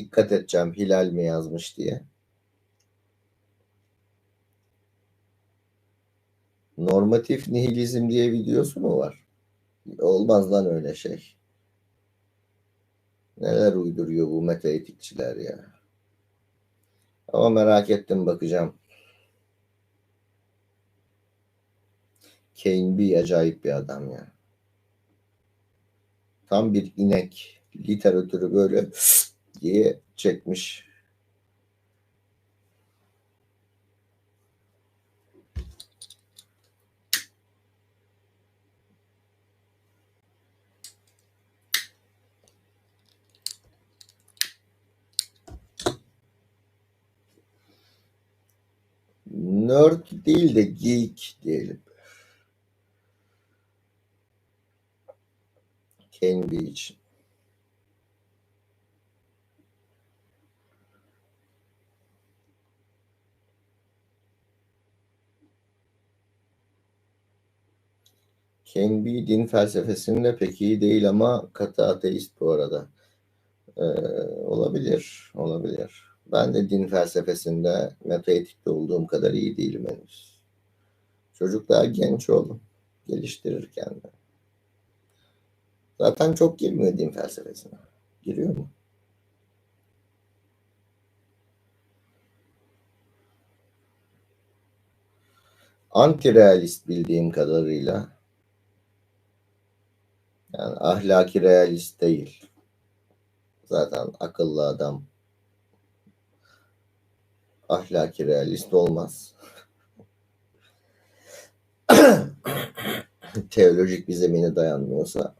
dikkat edeceğim Hilal mi yazmış diye. Normatif nihilizm diye videosu mu var? Olmaz lan öyle şey. Neler uyduruyor bu metaetikçiler ya. Ama merak ettim bakacağım. Kane bir acayip bir adam ya. Tam bir inek. Literatürü böyle diye çekmiş. Nerd değil de geek diyelim. Kane Beach. Ken B din felsefesinde pek iyi değil ama katı ateist bu arada. Ee, olabilir, olabilir. Ben de din felsefesinde metaetikte olduğum kadar iyi değilim henüz. Çocuk daha genç oğlum. Geliştirir kendini. Zaten çok girmiyor din felsefesine. Giriyor mu? Anti-realist bildiğim kadarıyla. Ahlaki realist değil. Zaten akıllı adam ahlaki realist olmaz. Teolojik bir zemine dayanmıyorsa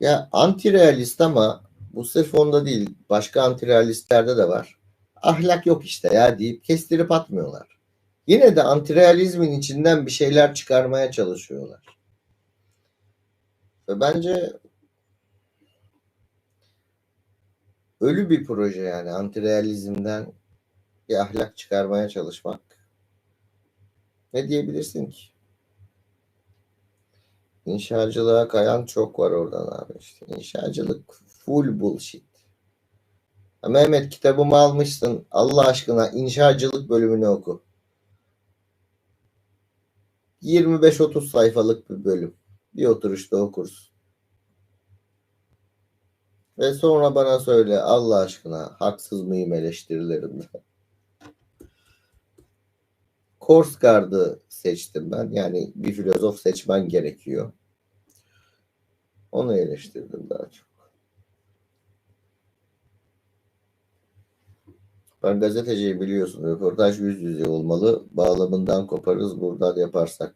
Ya anti-realist ama bu sırf onda değil. Başka anti-realistlerde de var. Ahlak yok işte ya deyip kestirip atmıyorlar. Yine de anti-realizmin içinden bir şeyler çıkarmaya çalışıyorlar. Ve bence ölü bir proje yani anti-realizmden bir ahlak çıkarmaya çalışmak. Ne diyebilirsin ki? İnşacılığa kayan çok var oradan abi işte. İnşacılık full bullshit. Ya Mehmet kitabımı almışsın. Allah aşkına inşacılık bölümünü oku. 25-30 sayfalık bir bölüm. Bir oturuşta okursun. Ve sonra bana söyle Allah aşkına haksız mıyım eleştirilerinde. Korsgaard'ı seçtim ben. Yani bir filozof seçmen gerekiyor. Onu eleştirdim daha çok. Ben gazeteciyi biliyorsun. Röportaj yüz yüze olmalı. Bağlamından koparız buradan yaparsak.